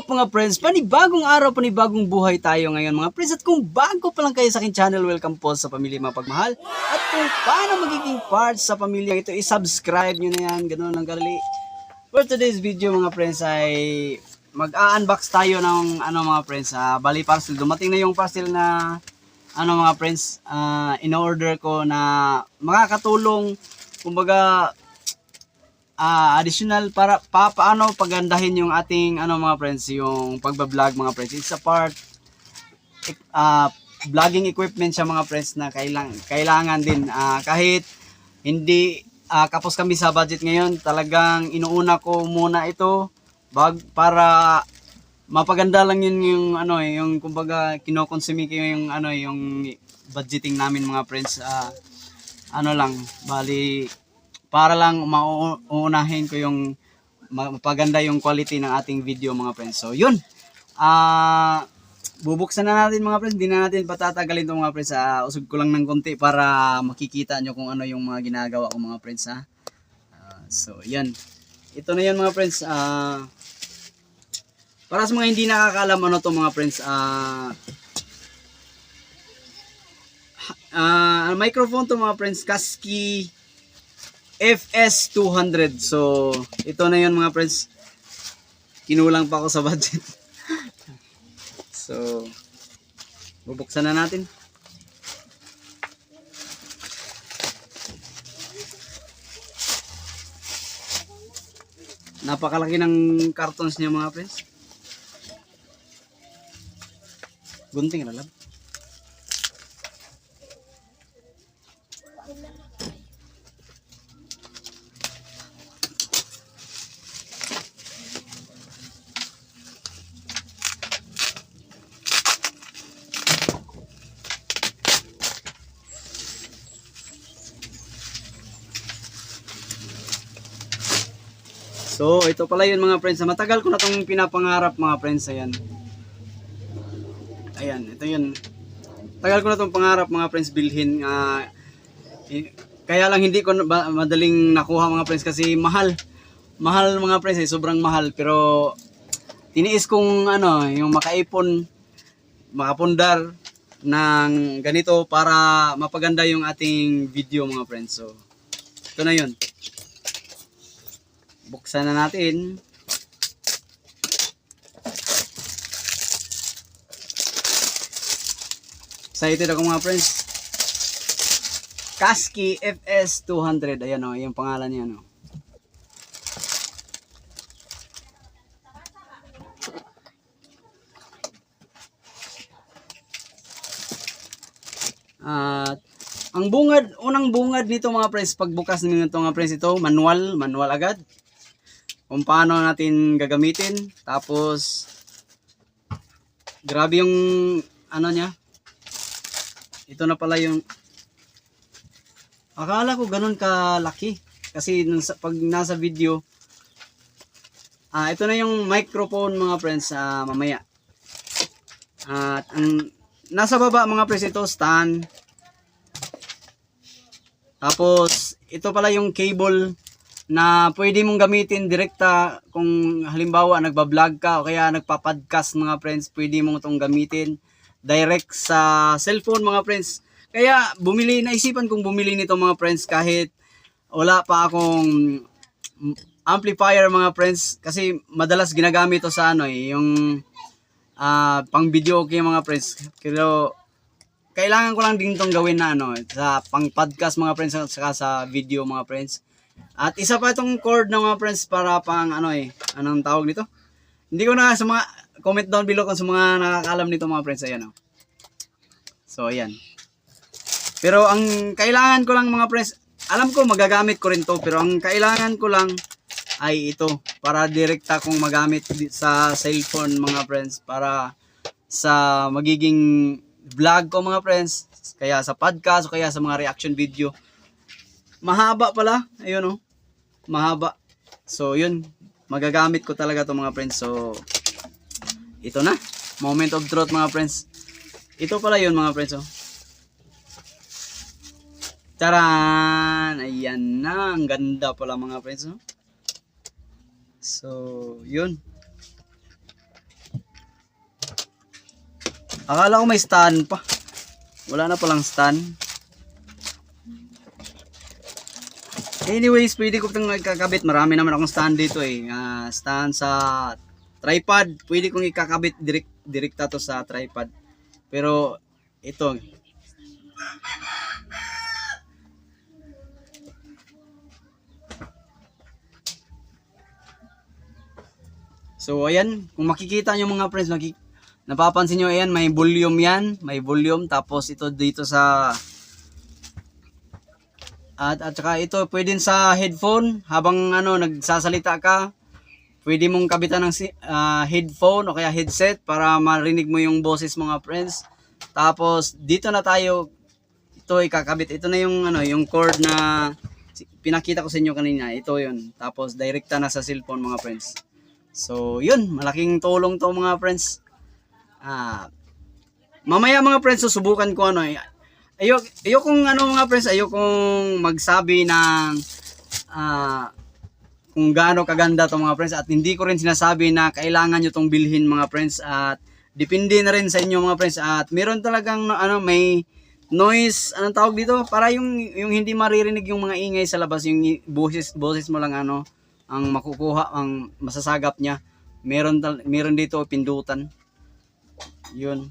up mga friends? Panibagong araw, panibagong buhay tayo ngayon mga friends. At kung bago pa lang kayo sa aking channel, welcome po sa Pamilya Mapagmahal. At kung paano magiging part sa pamilya ito, i-subscribe nyo na yan. Ganun lang karali. For today's video mga friends ay mag-unbox tayo ng ano mga friends, ah, bali parcel. Dumating na yung parcel na ano mga friends, ah, in-order ko na makakatulong kumbaga ah additional para pa, paano pagandahin yung ating ano mga friends yung pagba-vlog mga friends? It's a part ah vlogging equipment siya mga friends na kailang, kailangan din. Ah, kahit hindi ah, kapos kami sa budget ngayon talagang inuuna ko muna ito bag para mapaganda lang yun yung ano eh, yung kumbaga kinokonsumi ko yung ano yung budgeting namin mga friends. Ah ano lang bali para lang mauunahin ko yung mapaganda yung quality ng ating video mga friends. So yun. Ah bubuksan na natin mga friends. Hindi na natin patatagalin itong mga friends. Ah, usog ko lang ng konti para makikita nyo kung ano yung mga ginagawa ko mga friends ha. Ah, so yan. Ito na yan mga friends. Ah para sa mga hindi nakakalam ano to mga friends. Ah ah microphone to mga friends. Kasky FS200. So, ito na yun mga friends. Kinulang pa ako sa budget. so, bubuksan na natin. Napakalaki ng cartons niya mga friends. Gunting na lang. So, ito pala yun mga friends. Matagal ko na itong pinapangarap mga friends. Ayan. Ayan, ito yun. Tagal ko na itong pangarap mga friends bilhin. Eh, kaya lang hindi ko madaling nakuha mga friends kasi mahal. Mahal mga friends eh, sobrang mahal. Pero tiniis kong ano, yung makaipon, makapundar ng ganito para mapaganda yung ating video mga friends. So, ito na yun. Buksan na natin. Excited ako mga friends. Kasky FS200. Ayan o, yung pangalan niya. No? At ang bungad, unang bungad nito mga friends, pagbukas nito mga friends ito, manual, manual agad kung paano natin gagamitin. Tapos, grabe yung ano niya. Ito na pala yung, akala ko ganun kalaki. Kasi nung pag nasa video, ah ito na yung microphone mga friends ah, mamaya. At ang nasa baba mga friends ito, stand. Tapos, ito pala yung cable na pwede mong gamitin direkta kung halimbawa nagba-vlog ka o kaya nagpa-podcast mga friends, pwede mong itong gamitin direct sa cellphone mga friends. Kaya bumili, naisipan kong bumili nito mga friends kahit wala pa akong amplifier mga friends kasi madalas ginagamit to sa ano eh, yung ah, pang video okay mga friends. Pero kailangan ko lang din tong gawin na ano sa pang podcast mga friends at saka sa video mga friends. At isa pa itong cord ng mga friends para pang ano eh, anong tawag nito? Hindi ko na sa mga comment down below kung sa mga nakakalam nito mga friends ayan oh. So ayan. Pero ang kailangan ko lang mga friends, alam ko magagamit ko rin to pero ang kailangan ko lang ay ito para direkta kong magamit sa cellphone mga friends para sa magiging vlog ko mga friends kaya sa podcast o kaya sa mga reaction video mahaba pala ayun oh mahaba so yun magagamit ko talaga to mga friends so ito na moment of truth mga friends ito pala yun mga friends oh Taran! Ayan na. Ang ganda pala mga friends. No? So, yun. Akala ko may stand pa. Wala na palang stand. Anyways, pwede ko itong ikakabit. Marami naman akong stand dito eh. Ah, stand sa tripod. Pwede kong ikakabit direct, direkta to sa tripod. Pero ito. So ayan, kung makikita nyo mga friends, makik napapansin nyo ayan, may volume yan, may volume tapos ito dito sa at at saka ito pwedeng sa headphone habang ano nagsasalita ka. Pwede mong kabitan ng ah, headphone o kaya headset para marinig mo yung boses mga friends. Tapos dito na tayo ito ikakabit. Ito na yung ano, yung cord na pinakita ko sa inyo kanina. Ito 'yun. Tapos direkta na sa cellphone mga friends. So, yun, malaking tulong to mga friends. Ah, mamaya mga friends, susubukan ko ano, eh. ayok, ayokong ano mga friends, ayokong magsabi ng ah, kung gaano kaganda to mga friends. At hindi ko rin sinasabi na kailangan nyo tong bilhin mga friends. At depende na rin sa inyo mga friends. At meron talagang ano may noise anong tawag dito? Para yung yung hindi maririnig yung mga ingay sa labas yung boses boses mo lang ano ang makukuha ang masasagap niya. Meron meron dito pindutan. Yun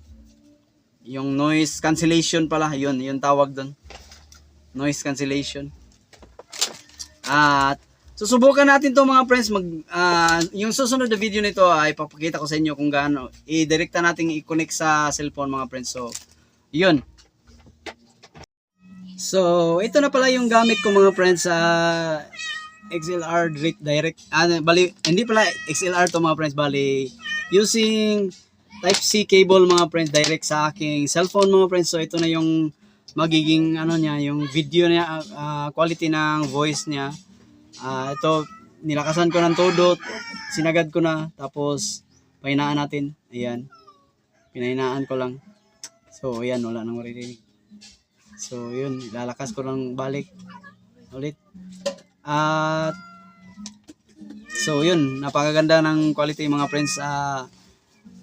yung noise cancellation pala yun yung tawag doon noise cancellation. At susubukan natin to mga friends. Mag ah, yung susunod na video nito ay papakita ko sa inyo kung gaano. I-direkta natin i-connect sa cellphone mga friends. So yun. So, ito na pala yung gamit ko mga friends sa XLR direct, direct ah, bali, hindi pala XLR to mga friends, bali, using Type-C cable mga friends, direct sa aking cellphone mga friends. So, ito na yung magiging, ano niya, yung video niya, ah, quality ng voice niya. Ah, ito, nilakasan ko ng todo, sinagad ko na, tapos, pahinaan natin. Ayan. Pinahinaan ko lang. So, ayan, wala nang maririnig. So, yun, lalakas ko ng balik ulit. At So, yun, napakaganda ng quality mga friends. Ah,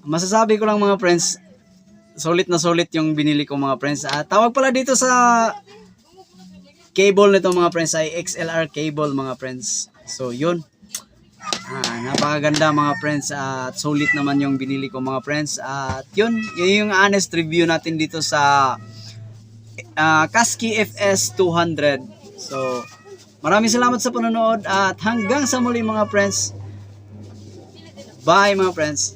masasabi ko lang mga friends, sulit na sulit yung binili ko mga friends. At tawag pala dito sa cable nito mga friends ay XLR cable mga friends. So, yun. Ah, napakaganda mga friends at sulit naman yung binili ko mga friends. At yun, yun yung honest review natin dito sa uh, Kasky FS 200. So, maraming salamat sa panonood at hanggang sa muli mga friends. Bye mga friends.